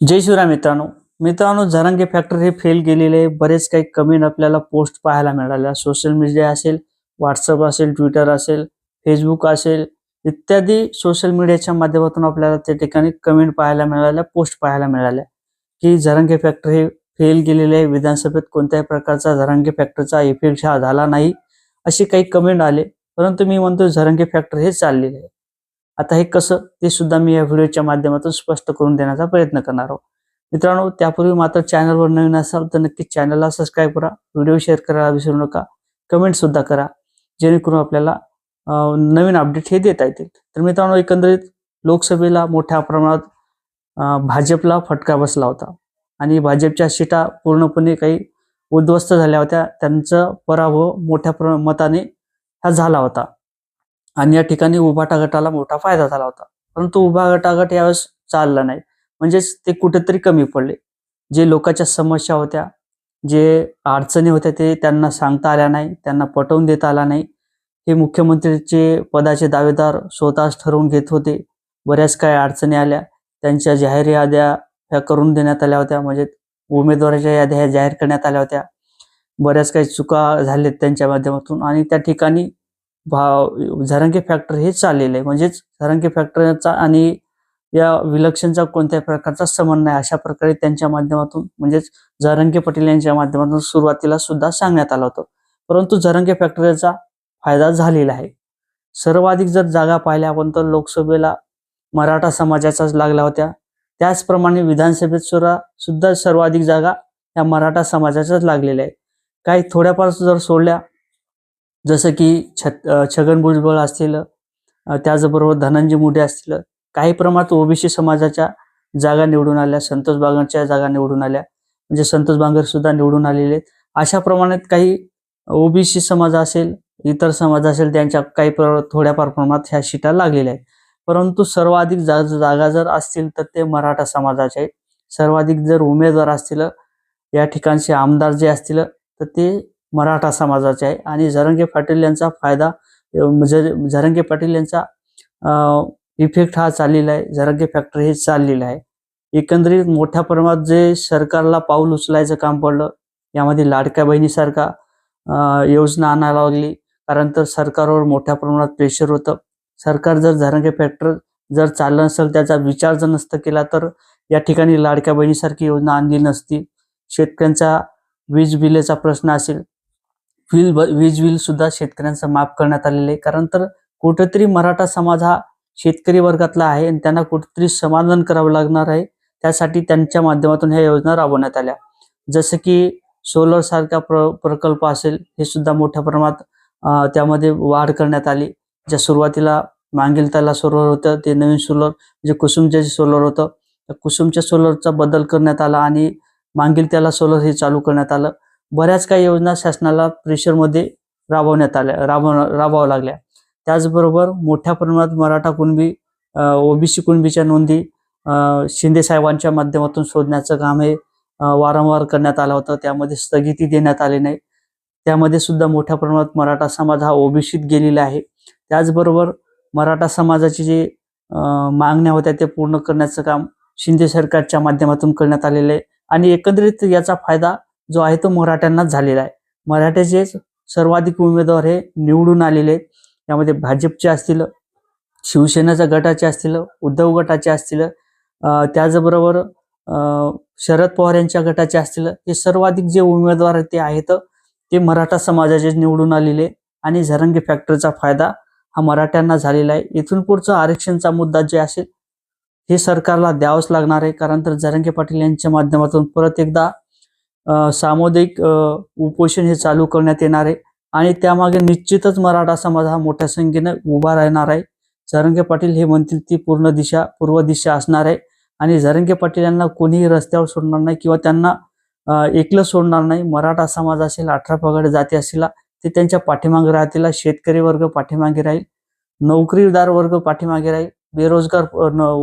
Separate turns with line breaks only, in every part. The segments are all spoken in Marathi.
जय शिवराय मित्रांनो. मित्रांनो झरंगे फॅक्टर हे फेल गेलेले आहे. बरेच काही कमेंट आपल्याला पोस्ट पाहायला मिळाल्या. सोशल मीडिया असेल व्हॉट्सअप असेल ट्विटर असेल फेसबुक असेल इत्यादी सोशल मीडियाच्या माध्यमातून आपल्याला त्या ठिकाणी कमेंट पाहायला मिळाल्या पोस्ट पाहायला मिळाल्या. की झरंगे फॅक्टर हे फेल गेलेले आहे. विधानसभेत कोणत्याही प्रकारचा झरंगे फॅक्टरचा इफेक्ट हा झाला नाही. असे काही कमेंट आले. परंतु मी म्हणतो झरंगे फॅक्टर हे चाललेले आहे. आता हे कसं ते सुद्धा मी या व्हिडिओच्या माध्यमातून स्पष्ट करून देण्याचा प्रयत्न करणार आहोत. मित्रांनो त्यापूर्वी मात्र चॅनलवर नवीन असाल तर नक्की चॅनलला सबस्क्राईब करा व्हिडिओ शेअर करायला विसरू नका कमेंट सुद्धा करा जेणेकरून आपल्याला नवीन अपडेट हे देता येतील. तर मित्रांनो एकंदरीत लोकसभेला मोठ्या प्रमाणात भाजपला फटका बसला होता. आणि भाजपच्या सीटा पूर्णपणे काही उद्ध्वस्त झाल्या होत्या. त्यांचा पराभव मोठ्या प्र मताने हा झाला होता. आणि या ठिकाणी उभाटा गटाला मोठा फायदा झाला होता. परंतु उभा गटागट यावेळेस चालला नाही. म्हणजेच ते कुठेतरी कमी पडले. जे लोकांच्या समस्या होत्या जे अडचणी होत्या ते त्यांना सांगता आल्या नाही त्यांना पटवून देता आला नाही. हे मुख्यमंत्रीचे पदाचे दावेदार स्वतःच ठरवून घेत होते. बऱ्याच काही अडचणी आल्या. त्यांच्या जाहीर याद्या ह्या करून देण्यात आल्या होत्या. म्हणजे उमेदवाराच्या याद्या ह्या जाहीर करण्यात आल्या होत्या. बऱ्याच काही चुका झाल्या त्यांच्या माध्यमातून. आणि त्या ठिकाणी भाव झरंगे फॅक्टर हे चाललेलं आहे. म्हणजेच झरंगे फॅक्टरचा आणि या विलक्षणचा कोणत्याही प्रकारचा संबंध नाही. अशा प्रकारे त्यांच्या माध्यमातून म्हणजेच झरंगे पटेल यांच्या माध्यमातून सुरुवातीला सुद्धा सांगण्यात आलं होतं. परंतु झरंगे फॅक्टरीचा फायदा झालेला आहे. सर्वाधिक जर जागा पाहिल्या आपण तर लोकसभेला मराठा समाजाचाच लागल्या होत्या. त्याचप्रमाणे विधानसभेत सुद्धा सुद्धा सर्वाधिक जागा या मराठा समाजाच्याच लागलेल्या आहे काही थोड्याफार जर सोडल्या जसं की छत छगन भुजबळ असतील त्याचबरोबर धनंजय मुंडे असतील काही प्रमाणात ओबीसी समाजाच्या जागा निवडून आल्या संतोष बांगरच्या जागा निवडून आल्या म्हणजे संतोष बांगर सुद्धा निवडून आलेले आहेत. अशा प्रमाणात काही ओबीसी समाज असेल इतर समाज असेल त्यांच्या काही प्र थोड्याफार प्रमाणात ह्या शिटा लागलेल्या आहेत. परंतु सर्वाधिक जा जागा जर असतील तर ते मराठा समाजाचे आहेत. सर्वाधिक जर उमेदवार असतील या ठिकाणचे आमदार जे असतील तर ते मराठा समाजाचे आहे. आणि झरंगे पाटील यांचा फायदा झरंगे पाटील यांचा इफेक्ट हा चाललेला आहे. झरंगे फॅक्टरी हे चाललेलं आहे. एकंदरीत मोठ्या प्रमाणात जे सरकारला पाऊल उचलायचं काम पडलं यामध्ये लाडक्या बहिणीसारखा योजना आणायला लागली. कारण तर सरकारवर मोठ्या प्रमाणात प्रेशर होतं. सरकार जर झरंगे फॅक्टर जर चाललं नसेल त्याचा विचार जर नसतं केला तर या ठिकाणी लाडक्या बहिणीसारखी योजना आणली नसती. शेतकऱ्यांचा वीज बिलेचा प्रश्न असेल वीज वीज बिल सुद्धा शेतकऱ्यांचं माफ करण्यात आलेलं आहे. कारण तर कुठेतरी मराठा समाज हा शेतकरी वर्गातला आहे आणि त्यांना कुठेतरी समाधान करावं लागणार आहे. त्यासाठी त्यांच्या माध्यमातून ह्या योजना राबवण्यात आल्या. जसं की सोलर सारखा प्र प्रकल्प असेल हे सुद्धा मोठ्या प्रमाणात त्यामध्ये वाढ करण्यात आली. ज्या सुरुवातीला मागील त्याला सोलर होतं ते नवीन सोलर जे कुसुमचे सोलर होतं त्या कुसुमच्या सोलरचा बदल करण्यात आला आणि मागील त्याला सोलर हे चालू करण्यात आलं. बऱ्याच काही योजना शासनाला प्रेशरमध्ये राबवण्यात आल्या राबव राबवाव्या लागल्या. त्याचबरोबर मोठ्या प्रमाणात मराठा कुणबी ओबीसी कुणबीच्या नोंदी शिंदे साहेबांच्या माध्यमातून शोधण्याचं काम हे वारंवार करण्यात आलं होतं. त्यामध्ये स्थगिती देण्यात आली नाही. त्यामध्ये सुद्धा मोठ्या प्रमाणात मराठा समाज हा ओबीसीत गेलेला आहे. त्याचबरोबर मराठा समाजाची जे मागण्या होत्या ते पूर्ण करण्याचं काम शिंदे सरकारच्या माध्यमातून करण्यात आलेलं आहे. आणि एकंदरीत याचा फायदा जो आहे तो मराठ्यांनाच झालेला आहे. मराठ्याचे सर्वाधिक उमेदवार हे निवडून आलेले आहेत. यामध्ये भाजपचे असतील शिवसेनेच्या गटाचे असतील उद्धव गटाचे असतील त्याचबरोबर शरद पवार यांच्या गटाचे असतील हे सर्वाधिक जे उमेदवार ते आहेत ते मराठा समाजाचे निवडून आलेले आणि झरंगे फॅक्टरीचा फायदा हा मराठ्यांना झालेला आहे. इथून पुढचं आरक्षणचा मुद्दा जे असेल हे सरकारला द्यावंच लागणार आहे. कारण तर जरंगे पाटील यांच्या माध्यमातून परत एकदा सामुदायिक उपोषण हे चालू करण्यात येणार आहे. आणि त्यामागे निश्चितच मराठा समाज हा मोठ्या संख्येने उभा राहणार आहे. जरंगे पाटील हे म्हणतील ती पूर्ण दिशा पूर्व दिशा असणार आहे. आणि जरंगे पाटील यांना कोणीही रस्त्यावर सोडणार नाही किंवा त्यांना एकलं सोडणार नाही. मराठा समाज असेल अठरा पगड जाती असेल ते त्यांच्या पाठीमागे राहतील. शेतकरी वर्ग पाठीमागे राहील. नोकरीदार वर्ग पाठीमागे राहील. बेरोजगार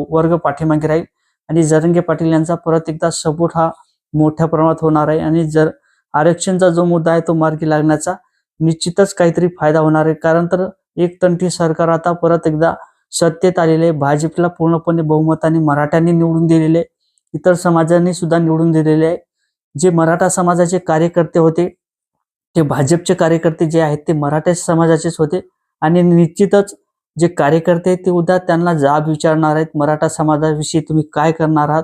वर्ग पाठीमागे राहील. आणि जरंगे पाटील यांचा परत एकदा सपोर्ट हा मोठ्या प्रमाणात होणार आहे. आणि जर आरक्षणचा जो मुद्दा आहे तो मार्गी लागण्याचा निश्चितच काहीतरी फायदा होणार आहे. कारण तर एकतंठी सरकार आता परत एकदा सत्तेत आलेले आहे. भाजपला पूर्णपणे बहुमताने मराठ्यांनी निवडून दिलेले आहे. इतर समाजांनी सुद्धा निवडून दिलेले आहे. जे मराठा समाजाचे कार्यकर्ते होते ते भाजपचे कार्यकर्ते जे आहेत ते मराठा समाजाचेच होते. आणि निश्चितच जे कार्यकर्ते आहेत ते उद्या त्यांना जाब विचारणार आहेत. मराठा समाजाविषयी तुम्ही काय करणार आहात?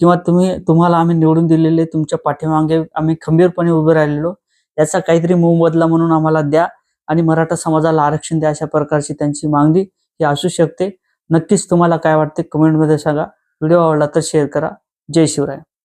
किंवा तुम्ही तुम्हाला आम्ही निवडून दिलेले तुमच्या पाठीमागे आम्ही खंबीरपणे उभे राहिलेलो याचा काहीतरी मोबदला म्हणून आम्हाला द्या आणि मराठा समाजाला आरक्षण द्या अशा प्रकारची त्यांची मागणी ही असू शकते. नक्कीच तुम्हाला काय वाटते कमेंटमध्ये सांगा. व्हिडिओ आवडला तर शेअर करा. जय शिवराय.